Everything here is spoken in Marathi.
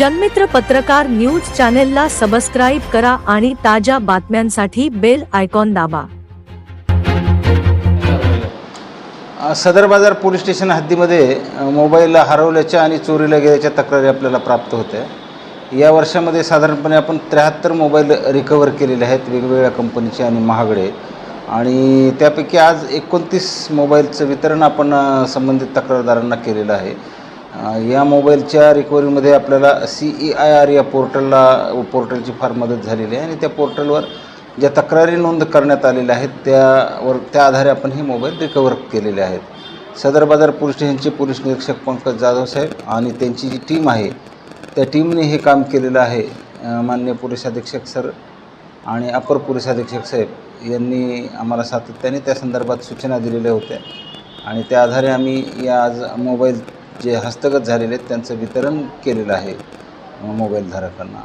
जनमित्र पत्रकार न्यूज चॅनेलला सबस्क्राईब करा आणि ताज्या बातम्यांसाठी बेल आयकॉन दाबा. सदर बाजार पोलीस स्टेशन हद्दीमध्ये मोबाईल हरवल्याच्या आणि चोरीला गेल्याच्या तक्रारी आपल्याला प्राप्त होत्या. या वर्षामध्ये साधारणपणे आपण त्र्याहत्तर मोबाईल रिकवर केलेले आहेत वेगवेगळ्या कंपनीचे आणि महागडे. आणि त्यापैकी आज एकोणतीस मोबाईलचं वितरण आपण संबंधित तक्रारदारांना केलेलं आहे. या मोबाईलच्या रिकव्हरीमध्ये आपल्याला सी ई आय आर या पोर्टलला पोर्टलची फार मदत झालेली आहे. आणि त्या पोर्टलवर ज्या तक्रारी नोंद करण्यात आलेल्या आहेत त्यावर त्या आधारे आपण हे मोबाईल रिकवर केलेले आहेत. सदर बाजार पोलीस स्टेशनचे पोलीस निरीक्षक पंकज जाधव साहेब आणि त्यांची जी टीम आहे त्या टीमने हे काम केलेलं आहे. मान्य माननीय पोलीस अधीक्षक सर आणि अपर पोलीस अधीक्षक साहेब यांनी आम्हाला सातत्याने त्या संदर्भात सूचना दिलेल्या होत्या. आणि त्या आधारे आम्ही या आज मोबाईल जे हस्तगत झालेले आहेत त्यांचं वितरण केलेलं आहे मोबाईलधारकांना.